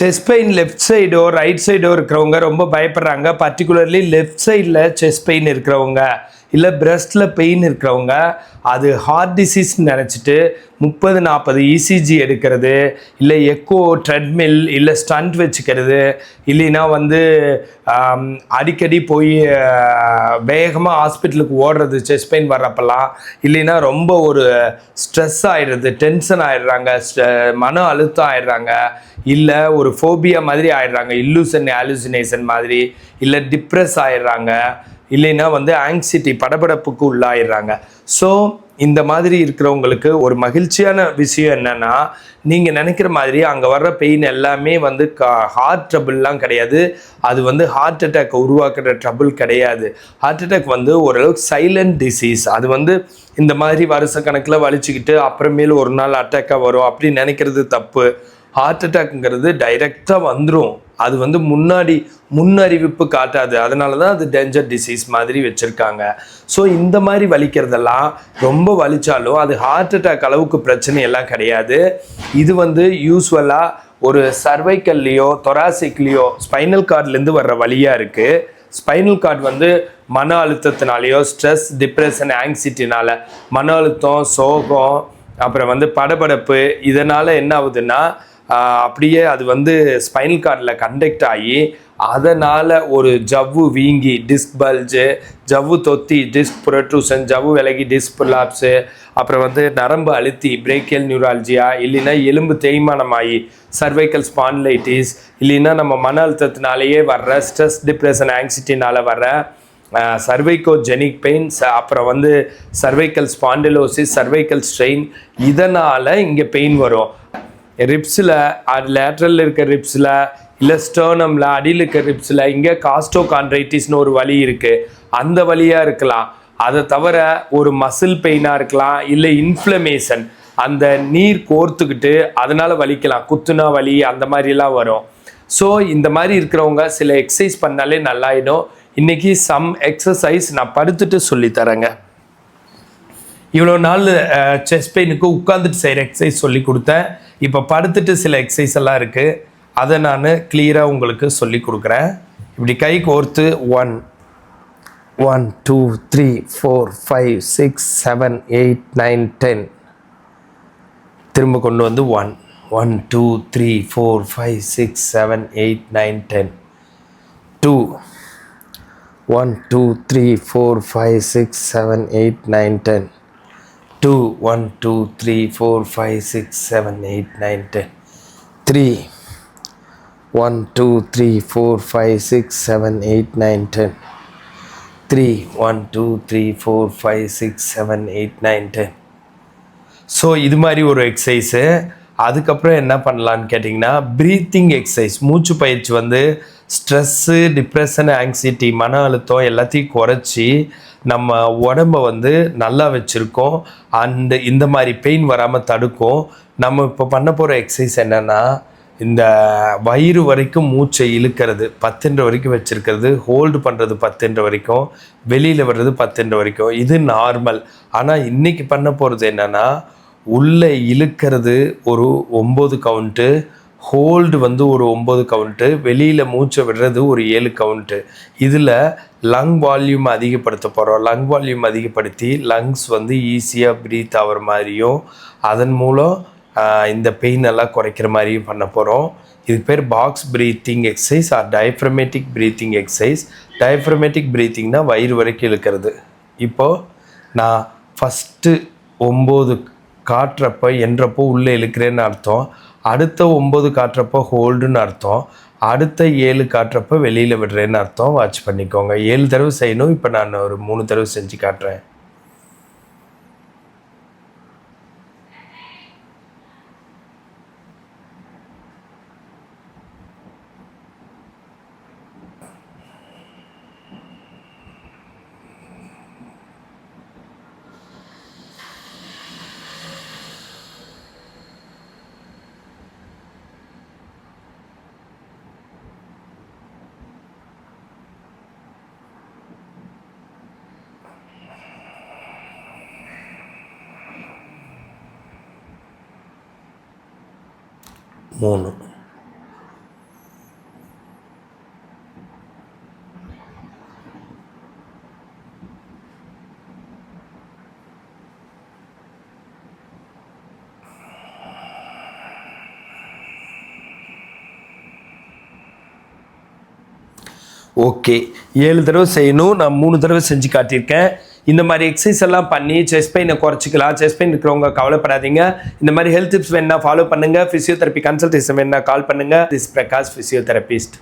Chest pain left சைடோ right சைடோ இருக்கிறவங்க ரொம்ப பயப்படுறாங்க. பர்டிகுலர்லி லெஃப்ட் சைடில் செஸ்ட் பெயின் இருக்கிறவங்க. இல்லை பிரஸ்ட்டில் பெயின் இருக்கிறவங்க அது ஹார்ட் டிசீஸ்ன்னு நினச்சிட்டு முப்பது நாற்பது இசிஜி எடுக்கிறது இல்லை எக்கோ ட்ரெட்மில் இல்லை ஸ்டண்ட் வச்சுக்கிறது இல்லைன்னா வந்து அடிக்கடி போய் வேகமாக ஹாஸ்பிட்டலுக்கு ஓடுறது செஸ்ட் பெயின் வர்றப்பெல்லாம் இல்லைன்னா ரொம்ப ஒரு ஸ்ட்ரெஸ் ஆயிடுறது டென்ஷன் ஆயிடுறாங்க ஸ்ட- மன அழுத்தம் ஆயிடுறாங்க இல்லை ஒரு ஃபோபியா மாதிரி ஆயிடுறாங்க இல்லூசன் ஆலுசினேஷன் மாதிரி இல்லை டிப்ரெஸ் ஆயிடுறாங்க இல்லைன்னா வந்து ஆங்ஸிட்டி படபடப்புக்கு உள்ளாயிடுறாங்க. ஸோ இந்த மாதிரி இருக்கிறவங்களுக்கு ஒரு மகிழ்ச்சியான விஷயம் என்னன்னா நீங்கள் நினைக்கிற மாதிரி அங்கே வர்ற பெயின் எல்லாமே வந்து ஹார்ட் ட்ரபிள்லாம் கிடையாது. அது வந்து ஹார்ட் அட்டாக் உருவாக்குற ட்ரபிள் கிடையாது. ஹார்ட் அட்டாக் வந்து ஓரளவுக்கு சைலண்ட் டிசீஸ் அது வந்து இந்த மாதிரி வருஷ கணக்கில் வலிச்சுக்கிட்டு அப்புறமேல் ஒரு நாள் அட்டாக்காக வரும். அப்படின்னு நினைக்கிறது தப்பு. ஹார்ட் அட்டாக்ங்கிறது டைரெக்டாக வந்துடும் அது வந்து முன்னாடி முன்னறிவிப்பு காட்டாது. அதனால தான் அது டேஞ்சர் டிசீஸ் மாதிரி வச்சுருக்காங்க. ஸோ இந்த மாதிரி வலிக்கிறதெல்லாம் ரொம்ப வலிச்சாலும் அது ஹார்ட் அட்டாக் அளவுக்கு பிரச்சனை எல்லாம் கிடையாது. இது வந்து யூஸ்வலாக ஒரு சர்வைக்கல்லையோ தொராசிக்லேயோ ஸ்பைனல் கார்ட்லேருந்து வர்ற வழியாக இருக்குது ஸ்பைனல் கார்டு வந்து மன அழுத்தத்தினாலேயோ ஸ்ட்ரெஸ் டிப்ரெஷன் ஆங்ஸிட்டினால மன அழுத்தம் சோகம் அப்புறம் வந்து படபடப்பு இதனால் என்ன ஆகுதுன்னா அப்படியே அது வந்து ஸ்பைனல் கார்டில் கண்டக்ட் ஆகி அதனால் ஒரு ஜவ்வு வீங்கி டிஸ்க் பல்ஜு ஜவ்வு தொத்தி டிஸ்க் புரட்ரூசன் ஜவ்வு விலகி டிஸ்க் புல்லாப்ஸு அப்புறம் வந்து நரம்பு அழுத்தி பிரேக்கியல் நியூராலஜியா இல்லைன்னா எலும்பு தேய்மானமாகி சர்வைக்கல் ஸ்பான்லைட்டிஸ் இல்லைன்னா நம்ம மன அழுத்தத்தினாலேயே வர்ற ஸ்ட்ரெஸ் டிப்ரெஷன் ஆங்ஸிட்டினால் வர்ற சர்வைக்கோஜெனிக் பெயின் அப்புறம் வந்து சர்வைக்கல் ஸ்பாண்டிலோசிஸ் சர்வைக்கல் ஸ்ட்ரெயின் இதனால் இங்கே பெயின் வரும். ரிப்ஸில் அது லேட்ரலில் இருக்க ரிப்ஸில் இல்லை ஸ்டர்னமில் அடியில் இருக்க ரிப்ஸில் இங்கே காஸ்டோ கான்ட்ரைட்டிஸ்னு ஒரு வலி இருக்குது அந்த வழியாக இருக்கலாம். அதை தவிர ஒரு மசில் பெயினாக இருக்கலாம் இல்லை இன்ஃப்ளமேஷன் அந்த நீர் கோர்த்துக்கிட்டு அதனால் வலிக்கலாம். குத்துனா வலி அந்த மாதிரிலாம் வரும். ஸோ இந்த மாதிரி இருக்கிறவங்க சில எக்ஸசைஸ் பண்ணாலே நல்லாயிடும். இன்றைக்கி சம் எக்ஸசைஸ் நான் படுத்துட்டு சொல்லித்தரேங்க. இவ்வளோ நாள் செஸ்ட் பெயினுக்கு உட்காந்துட்டு செய்கிற எக்ஸசைஸ் சொல்லி கொடுத்தேன். இப்போ படுத்துட்டு சில எக்ஸசைஸ் எல்லாம் இருக்குது அதை நான் கிளியராக உங்களுக்கு சொல்லி கொடுக்குறேன். இப்படி கை கோர்த்து one one two three four five six seven eight nine ten திரும்ப கொண்டு வந்து one one two three four five six seven eight nine ten two one two three four five six seven eight nine ten two one two three four five six seven eight nine ten three one two three four five six seven eight nine ten three one two three four five six seven eight nine ten so இது மாதிரி ஒரு exercise அதுக்கப்புறம் என்ன பண்ணலான்னு கேட்டிங்கன்னா breathing exercise மூச்சு பயிற்சி வந்து ஸ்ட்ரெஸ்ஸு டிப்ரெஷன் ஆங்ஸைட்டி மன அழுத்தம் எல்லாத்தையும் குறைச்சி நம்ம உடம்ப வந்து நல்லா வச்சுருக்கோம். அண்ட் இந்த மாதிரி பெயின் வராமல் தடுக்கும். நம்ம இப்போ பண்ண போகிற எக்ஸசைஸ் என்னென்னா இந்த வயிறு வரைக்கும் மூச்சை இழுக்கிறது பத்துன்ற வரைக்கும் வச்சுருக்கிறது ஹோல்டு பண்ணுறது பத்துன்ற வரைக்கும் வெளியில் வர்றது பத்துன்ற வரைக்கும். இது நார்மல். ஆனால் இன்றைக்கி பண்ண போகிறது என்னென்னா உள்ளே இழுக்கிறது ஒரு ஒம்பது கவுண்ட்டு ஹோல்டு வந்து ஒரு ஒம்பது கவுண்ட்டு வெளியில் மூச்சை விடுறது ஒரு ஏழு கவுண்ட்டு இதில் லங் வால்யூம் அதிகப்படுத்த போகிறோம் லங் வால்யூம் அதிகப்படுத்தி லங்ஸ் வந்து ஈஸியாக ப்ரீத் ஆகிற மாதிரியும் அதன் மூலம் இந்த பெயின் எல்லாம் குறைக்கிற மாதிரியும் பண்ண போகிறோம் இதுக்கு பேர் box breathing exercise or diaphragmatic breathing exercise diaphragmatic ப்ரீத்திங்னா வயிறு வரைக்கும் இழுக்கிறது. இப்போது நான் ஃபஸ்ட்டு ஒம்பது காட்டுறப்ப என்றப்போ உள்ளே இழுக்கிறேன்னு அர்த்தம். அடுத்த ஒம்பது காட்டுறப்போ ஹோல்டுன்னு அர்த்தம். அடுத்த ஏழு காட்டுறப்ப வெளியில் விடுறேன்னு அர்த்தம். வாட்ச் பண்ணிக்கோங்க. ஏழு தடவை செய்யணும். இப்போ நான் ஒரு மூணு தடவை செஞ்சு காட்டுறேன். மூணு. ஓகே. ஏழு தடவை செய்யணும். நான் மூணு தடவை செஞ்சு காட்டியிருக்கேன். இந்த மாதிரி எக்ஸசைஸ் எல்லாம் பண்ணி செஸ்ட் பெயினை குறைச்சிக்கலாம். செஸ்ட் பெயின் இருக்கிறவங்க கவலைப்படாதீங்க. இந்த மாதிரி ஹெல்த் டிப்ஸ் வேணா ஃபாலோ பண்ணுங்க. ஃபிசியோதெரப்பி கன்சல்டேஷன் வேணா கால் பண்ணுங்க. This Prakash physiotherapist